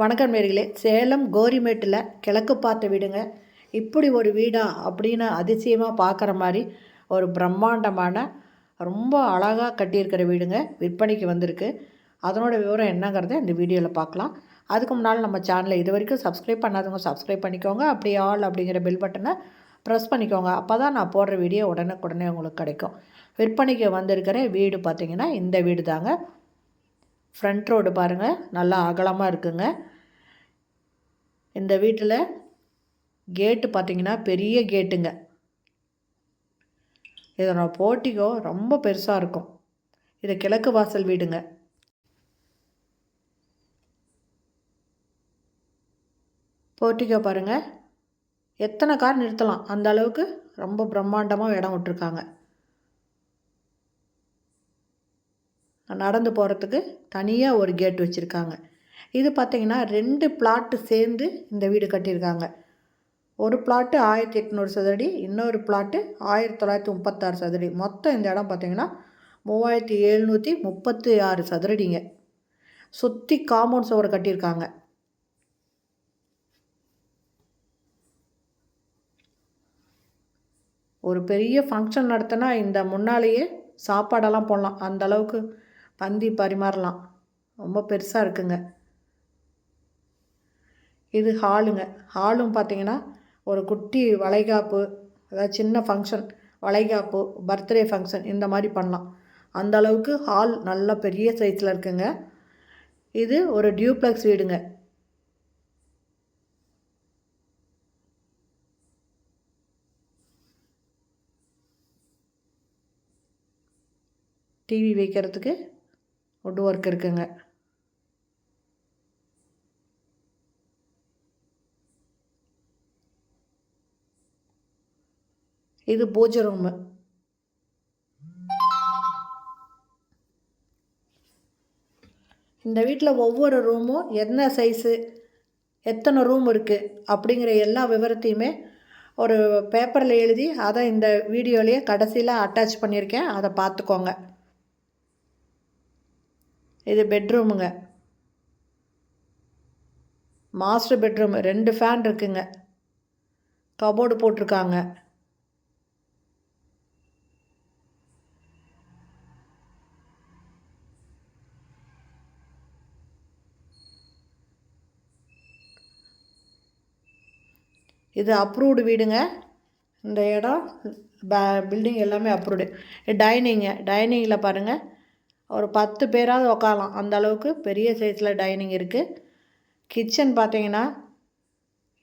வணக்கம் நேர்களே. சேலம் கோரிமேட்டில் கிழக்கு பார்த்த வீடுங்க. இப்படி ஒரு வீடா அப்படின்னு அதிசயமாக பார்க்குற மாதிரி ஒரு பிரம்மாண்டமான ரொம்ப அழகாக கட்டியிருக்கிற வீடுங்க. விற்பனைக்கு வந்திருக்கு. அதனோட விவரம் என்னங்கிறத இந்த வீடியோவில் பார்க்கலாம். அதுக்கு முன்னால் நம்ம சேனலை இது வரைக்கும் சப்ஸ்கிரைப் பண்ணாதவங்க சப்ஸ்கிரைப் பண்ணிக்கோங்க. அப்படி ஆல் அப்படிங்கிற பெல் பட்டனை ப்ரெஸ் பண்ணிக்கோங்க. அப்போ தான் நான் போடுற வீடியோ உடனுக்குடனே உங்களுக்கு கிடைக்கும். விற்பனைக்கு வந்திருக்கிற வீடு பார்த்திங்கன்னா இந்த வீடு தாங்க ஃப்ரண்ட் ரோடு பாருங்கள் நல்லா அகலமாக இருக்குங்க. இந்த வீட்டில் கேட்டு பார்த்திங்கன்னா பெரிய கேட்டுங்க இதனோட போட்டிகோ ரொம்ப பெருசாக இருக்கும். இது கிழக்கு வாசல் வீடுங்க. போர்ட்டிகோ பாருங்கள் எத்தனை கார் நிறுத்தலாம்? அந்த அளவுக்கு ரொம்ப பிரம்மாண்டமாக இடம் விட்டுருக்காங்க. நடந்து போகிறதுக்கு தனியாக ஒரு கேட் வச்சுருக்காங்க. இது பார்த்திங்கன்னா ரெண்டு பிளாட்டு சேர்ந்து இந்த வீடு கட்டியிருக்காங்க. ஒரு பிளாட்டு ஆயிரத்தி எட்நூறு சதுரடி இன்னொரு பிளாட்டு ஆயிரத்தி தொள்ளாயிரத்தி முப்பத்தாறு சதுரடி. மொத்தம் இந்த இடம் பார்த்திங்கன்னா மூவாயிரத்தி எழுநூற்றி முப்பத்தி ஆறு சதுரடிங்க. சுற்றி காம்பவுண்ட் சுவர் கட்டியிருக்காங்க. ஒரு பெரிய ஃபங்க்ஷன் நடத்தினா இந்த முன்னாலேயே சாப்பாடெல்லாம் போடலாம். அந்த அளவுக்கு பந்தி பரிமாறலாம். ரொம்ப பெருசாக இருக்குங்க. இது ஹாலுங்க. ஹாலும் பார்த்தீங்கன்னா ஒரு குட்டி வளைகாப்பு அதாவது சின்ன ஃபங்க்ஷன் வளைகாப்பு பர்த்டே ஃபங்க்ஷன் இந்த மாதிரி பண்ணலாம். அந்த அளவுக்கு ஹால் நல்ல பெரிய சைஸில் இருக்குங்க. இது ஒரு டியூப்ளெக்ஸ் வீடுங்க. டிவி வைக்கிறதுக்கு வுட் ஒர்க் இருக்குங்க. இது பூஜை ரூமு இந்த வீட்டில் ஒவ்வொரு ரூமும் என்ன சைஸு எத்தனை ரூம் இருக்குது அப்படிங்கிற எல்லா விவரத்தையுமே ஒரு பேப்பரில் எழுதி அதை இந்த வீடியோலேயே கடைசியில் அட்டாச் பண்ணியிருக்கேன். அதை பார்த்துக்கோங்க. இது பெட்ரூமுங்க மாஸ்டர் பெட்ரூம் ரெண்டு ஃபேன் இருக்குங்க. கபோர்டு போட்டிருக்காங்க. இது அப்ரூவ்டு வீடுங்க. இந்த இடம் பில்டிங் எல்லாமே அப்ரூவ்டு டைனிங்கு டைனிங்கில் பாருங்கள் ஒரு பத்து பேராவது உக்காரலாம். அந்த அளவுக்கு பெரிய சைஸில் டைனிங் இருக்குது கிச்சன் பார்த்தீங்கன்னா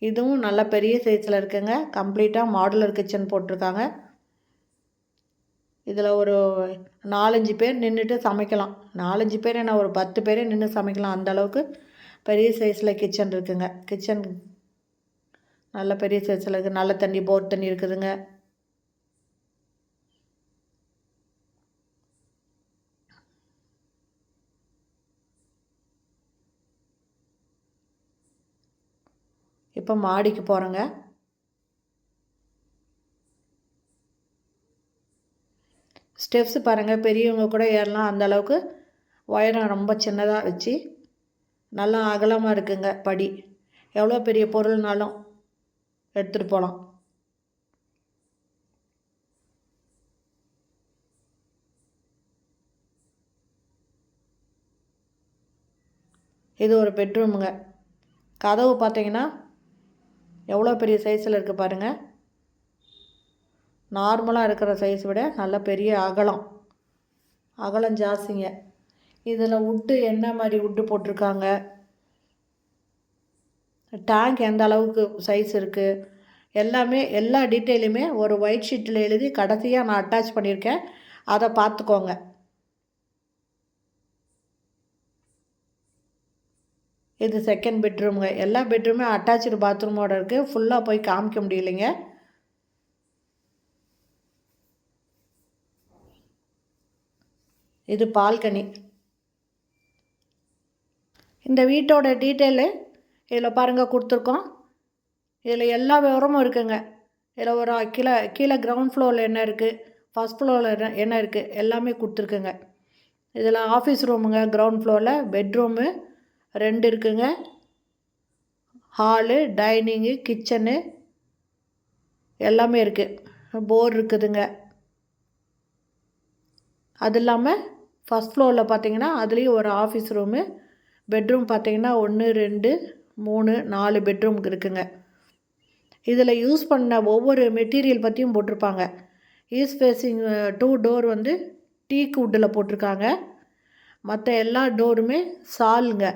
இதுவும் நல்ல பெரிய சைஸில் இருக்குங்க. கம்ப்ளீட்டாக மாடுலர் கிச்சன் போட்டிருக்காங்க. இதில் ஒரு நாலஞ்சு பேர் நின்றுட்டு சமைக்கலாம். நாலஞ்சு பேர் என்ன ஒரு பத்து பேரே நின்று சமைக்கலாம். அந்த அளவுக்கு பெரிய சைஸில் கிச்சன் இருக்குங்க. கிச்சன் நல்ல பெரிய சைஸில் இருக்குது நல்ல தண்ணி போர் தண்ணி இருக்குதுங்க. இப்போ மாடிக்கு போகிறோங்க ஸ்டெப்ஸ் பாருங்கள் பெரியவங்க கூட ஏறலாம். அந்த அளவுக்கு உயரம் ரொம்ப சின்னதாக வச்சு நல்லா அகலமாக இருக்குங்க படி. எவ்வளோ பெரிய பொருள்னாலும் எடுத்துகிட்டு போகலாம் இது ஒரு பெட்ரூமுங்க கதவு பார்த்தீங்கன்னா எவ்வளோ பெரிய சைஸில் இருக்குது பாருங்கள் நார்மலாக இருக்கிற சைஸ் விட நல்ல பெரிய அகலம். அகலம் ஜாஸ்திங்க. இதில் உட்டு என்ன மாதிரி உட்டு போட்டிருக்காங்க? டேங்க் எந்த அளவுக்கு சைஸ் இருக்குது எல்லாமே எல்லா டீட்டெயிலுமே ஒரு ஒயிட் ஷீட்டில் எழுதி கடைசியாக நான் அட்டாச் பண்ணியிருக்கேன். அதை பார்த்துக்கோங்க. இது செகண்ட் பெட்ரூமுங்க எல்லா பெட்ரூமே அட்டாச்சு பாத்ரூமோடு இருக்குது ஃபுல்லாக போய் காமிக்க முடியலைங்க. இது பால்கனி. இந்த வீட்டோட டீட்டெயிலு இதில் பாருங்கள் கொடுத்துருக்கோம். இதில் எல்லா விவரமும் இருக்குங்க. இதில் ஒரு கீழே கீழே கிரவுண்ட் ஃப்ளோரில் என்ன இருக்குது ஃபஸ்ட் ஃப்ளோரில் என்ன என்ன இருக்குது எல்லாமே கொடுத்துருக்குங்க. இதில் ஆஃபீஸ் ரூமுங்க கிரவுண்ட் ஃப்ளோரில் பெட்ரூமு ரெண்டு இருக்குங்க. ஹாலு டைனிங்கு கிச்சனு எல்லாமே இருக்குது போர் இருக்குதுங்க. அது இல்லாமல் ஃபஸ்ட் ஃப்ளோரில் பார்த்தீங்கன்னா அதுலேயும் ஒரு ஆஃபீஸ் ரூமு பெட்ரூம் பார்த்தீங்கன்னா ஒன்று ரெண்டு மூணு நாலு பெட்ரூம் இருக்குங்க. இதில் யூஸ் பண்ண ஒவ்வொரு மெட்டீரியல் பற்றியும் போட்டிருப்பாங்க. ஈஸ்ட் ஃபேஸிங் டூ டோர் வந்து டீக் உட்டில் போட்டிருக்காங்க. மற்ற எல்லா டோருமே சாலுங்க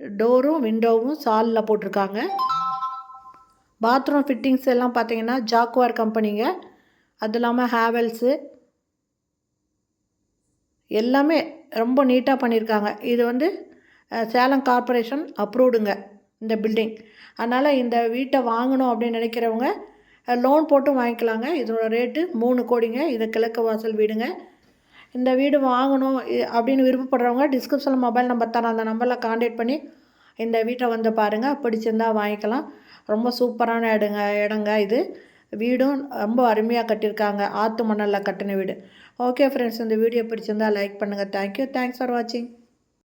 டோரும் விண்டோவும் சாலில் போட்டிருக்காங்க. பாத்ரூம் ஃபிட்டிங்ஸ் எல்லாம் பார்த்தீங்கன்னா ஜாக்வார் கம்பெனிங்க. அது இல்லாமல் ஹேவல்ஸு எல்லாமே ரொம்ப நீட்டாக பண்ணியிருக்காங்க இது வந்து சேலம் கார்ப்பரேஷன் அப்ரூவ்டுங்க இந்த பில்டிங் அதனால் இந்த வீட்டை வாங்கணும் அப்படின்னு நினைக்கிறவங்க லோன் போட்டும் வாங்கிக்கலாங்க. இதோட ரேட்டு மூணு கோடிங்க. இது கிழக்கு வாசல் வீடுங்க. இந்த வீடு வாங்கணும் அப்படின்னு விருப்பப்படுறவங்க டிஸ்கிரிப்ஷனில் மொபைல் நம்பர் தரேன் அந்த நம்பரில் காண்டாக்ட் பண்ணி இந்த வீட்டை வந்து பாருங்கள் பிடிச்சிருந்தா வாங்கிக்கலாம். ரொம்ப சூப்பரான இடங்க இடங்க இது. வீடும் ரொம்ப அருமையாக கட்டியிருக்காங்க. ஆற்று மணலில் கட்டின வீடு. ஓகே ஃப்ரெண்ட்ஸ் இந்த வீடியோ பிடிச்சிருந்தா லைக் பண்ணுங்கள் தேங்க்யூ தேங்க்ஸ் ஃபார் வாட்சிங்